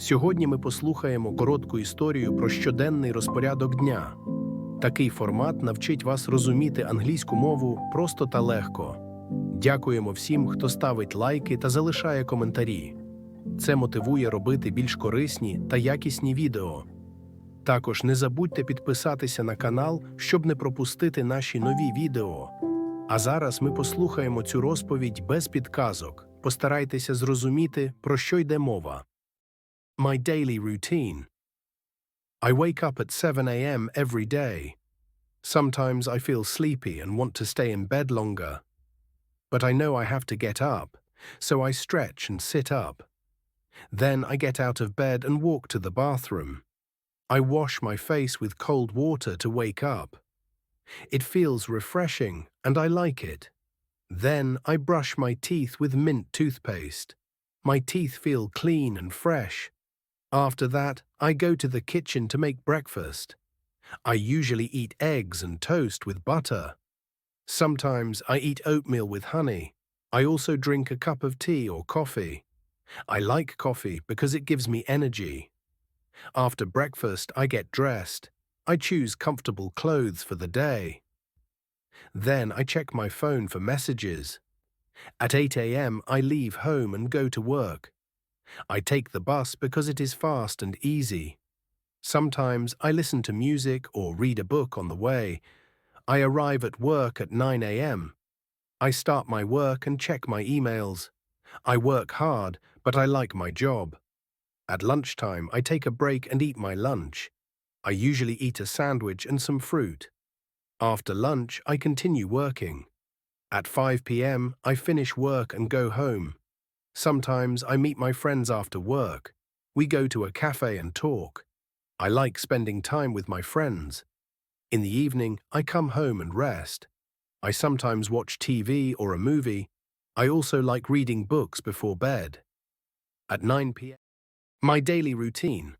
Сьогодні ми послухаємо коротку історію про щоденний розпорядок дня. Такий формат навчить вас розуміти англійську мову просто та легко. Дякуємо всім, хто ставить лайки та залишає коментарі. Це мотивує робити більш корисні та якісні відео. Також не забудьте підписатися на канал, щоб не пропустити наші нові відео. А зараз ми послухаємо цю розповідь без підказок. Постарайтеся зрозуміти, про що йде мова. My daily routine. I wake up at 7 a.m. every day. Sometimes I feel sleepy and want to stay in bed longer. But I know I have to get up, so I stretch and sit up. Then I get out of bed and walk to the bathroom. I wash my face with cold water to wake up. It feels refreshing and I like it. Then I brush my teeth with mint toothpaste. My teeth feel clean and fresh. After that, I go to the kitchen to make breakfast. I usually eat eggs and toast with butter. Sometimes I eat oatmeal with honey. I also drink a cup of tea or coffee. I like coffee because it gives me energy. After breakfast, I get dressed. I choose comfortable clothes for the day. Then I check my phone for messages. At 8 a.m., I leave home and go to work. I take the bus because it is fast and easy. Sometimes I listen to music or read a book on the way. I arrive at work at 9 a.m. I start my work and check my emails. I work hard, but I like my job. At lunchtime, I take a break and eat my lunch. I usually eat a sandwich and some fruit. After lunch, I continue working. At 5 p.m., I finish work and go home. Sometimes I meet my friends after work. We go to a cafe and talk. I like spending time with my friends. In the evening, I come home and rest. I sometimes watch TV or a movie. I also like reading books before bed. At 9 p.m. My daily routine.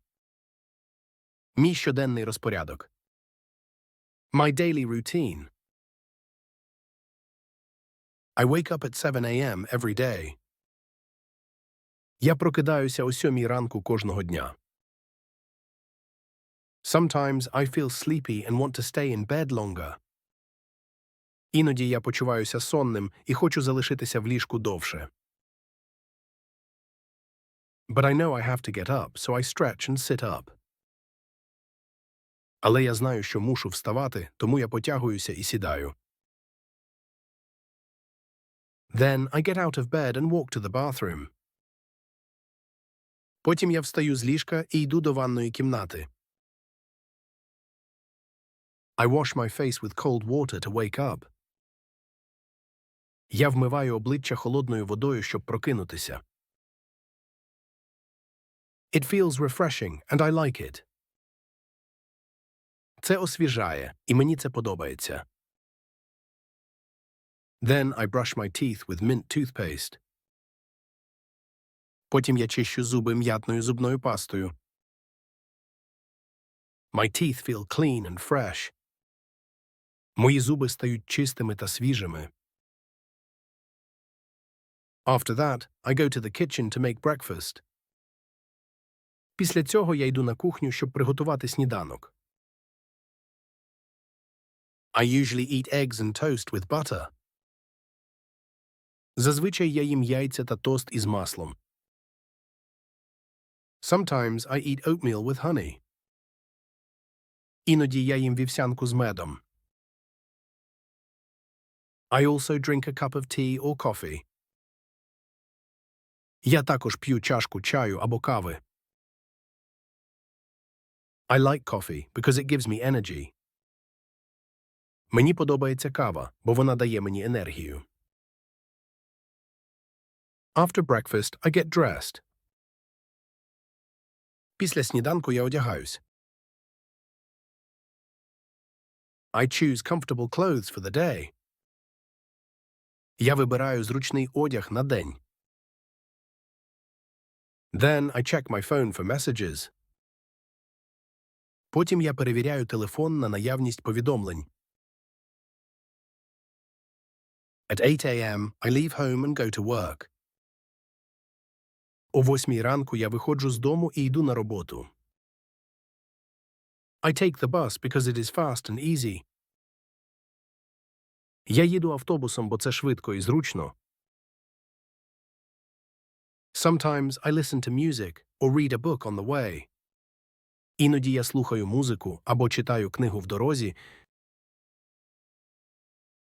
Мій щоденний розпорядок. My daily routine. I wake up at 7 a.m. every day. Я прокидаюся о 7 ранку кожного дня. Sometimes I feel sleepy and want to stay in bed longer. Іноді я почуваюся сонним і хочу залишитися в ліжку довше. But I know I have to get up, so I stretch and sit up. Але я знаю, що мушу вставати, тому я потягуюся і сідаю. Then I get out of bed and walk to the bathroom. Потім я встаю з ліжка і йду до ванної кімнати. I wash my face with cold water to wake up. Я вмиваю обличчя холодною водою, щоб прокинутися. It feels refreshing, and I like it. Це освіжає, і мені це подобається. Then I brush my teeth with mint toothpaste. Потім я чищу зуби м'ятною зубною пастою. My teeth feel clean and fresh. Мої зуби стають чистими та свіжими. After that, I go to the kitchen to make breakfast. Після цього я йду на кухню, щоб приготувати сніданок. I usually eat eggs and toast with butter. Зазвичай я їм яйця та тост із маслом. Sometimes I eat oatmeal with honey. Іноді я їм вівсянку з медом. I also drink a cup of tea or coffee. Я також п'ю чашку чаю або кави. I like coffee because it gives me energy. Мені подобається кава, бо вона дає мені енергію. After breakfast, I get dressed. Після сніданку я одягаюсь. I choose comfortable clothes for the day. Я вибираю зручний одяг на день. Then I check my phone for messages. Потім я перевіряю телефон на наявність повідомлень. At 8 a.m., I leave home and go to work. О восьмій ранку я виходжу з дому і йду на роботу. I take the bus because it is fast and easy. Я їду автобусом, бо це швидко і зручно. Sometimes I listen to music or read a book on the way. Іноді я слухаю музику або читаю книгу в дорозі.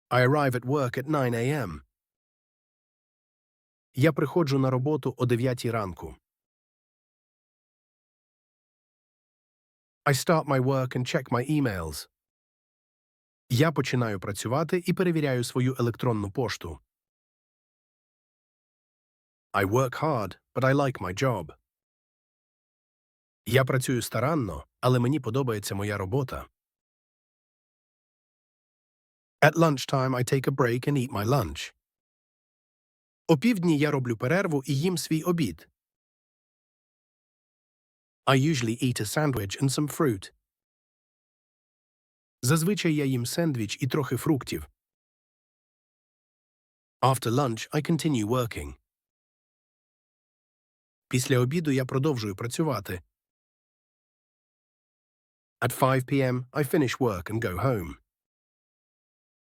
I arrive at work at 9 a.m. Я приходжу на роботу о 9 ранку. I start my work and check my emails. Я починаю працювати і перевіряю свою електронну пошту. I work hard, but I like my job. Я працюю старанно, але мені подобається моя робота. At lunchtime I take a break and eat my lunch. О півдні я роблю перерву і їм свій обід. I usually eat a sandwich and some fruit. Зазвичай я їм сендвіч і трохи фруктів. After lunch I continue working. Після обіду я продовжую працювати. At 5 p.m. I finish work and go home.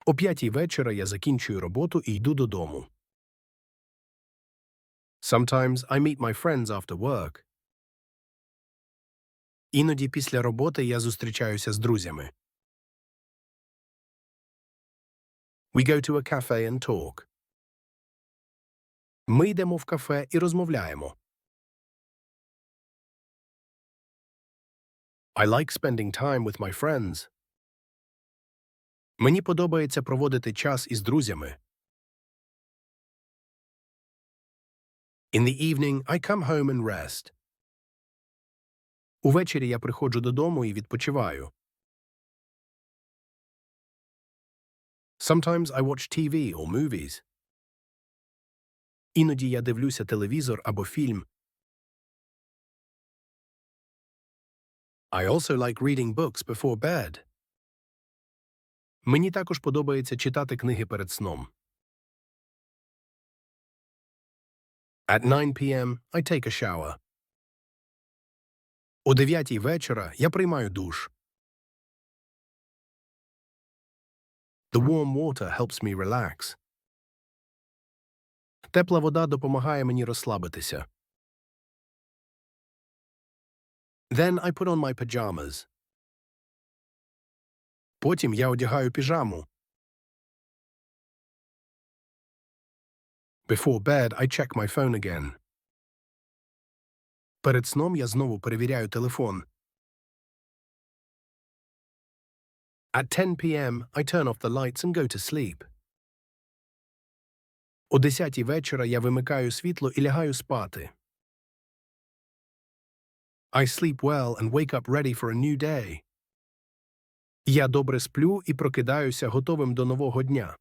О п'ятій вечора я закінчую роботу і йду додому. Sometimes I meet my friends after work. Іноді після роботи я зустрічаюся з друзями. We go to a cafe and talk. Ми йдемо в кафе і розмовляємо. I like spending time with my friends. Мені подобається проводити час із друзями. In the evening I come home and rest. Увечері я приходжу додому і відпочиваю. Sometimes I watch TV or movies. Іноді я дивлюся телевізор або фільм. I also like reading books before bed. Мені також подобається читати книги перед сном. At 9 p.m. I take a shower. О 9 вечора я приймаю душ. The warm water helps me relax. Тепла вода допомагає мені розслабитися. Then I put on my pajamas. Потім я одягаю піжаму. Before bed I check my phone again. Перед сном я знову перевіряю телефон. At 10 p.m. I turn off the lights and go to sleep. О 10 вечора я вимикаю світло і лягаю спати. I sleep well and wake up ready for a new day. Я добре сплю і прокидаюся готовим до нового дня.